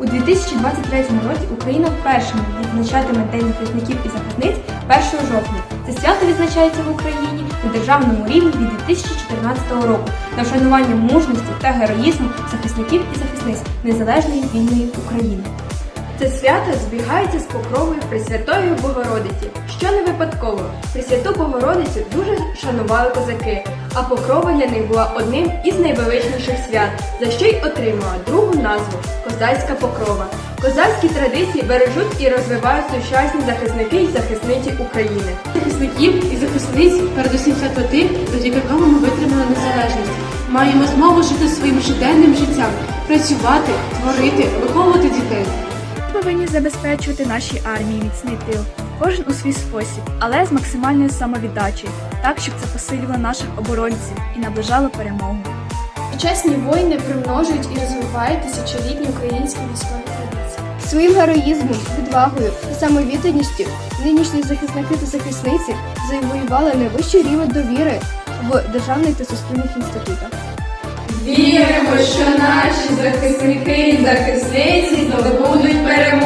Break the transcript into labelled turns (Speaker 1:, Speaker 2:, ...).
Speaker 1: У 2023 році Україна вперше відзначатиме День захисників і захисниць 1 жовтня. Це свято відзначається в Україні на державному рівні від 2014 року на вшанування мужності та героїзму захисників і захисниць незалежної вільної України.
Speaker 2: Це свято збігається з покровою Пресвятої Богородиці, що не випадково. Пресвяту Богородицю дуже шанували козаки, а покрова для них була одним із найвеличніших свят, за що й отримала другу назву Козацька покрова. Козацькі традиції бережуть і розвивають сучасні захисники і захисниці України.
Speaker 3: захисників і захисниць, передусім свято тих, завдяки кому ми витримали незалежність. Маємо змогу жити своїм щоденним життям, працювати, творити, виховувати дітей.
Speaker 4: Ми повинні забезпечувати нашій армії міцний тил, кожен у свій спосіб, але з максимальною самовіддачею, так щоб це посилювало наших оборонців і наближало перемогу.
Speaker 5: Сучасні воїни примножують і розвивають тисячолітні українські військові традиції.
Speaker 6: Своїм героїзмом, відвагою та самовідданістю нинішні захисники та захисниці завоювали найвищий рівень довіри в державних та суспільних інститутах.
Speaker 2: Віримо, що наші захисники і захисниці здобудуть перемогу.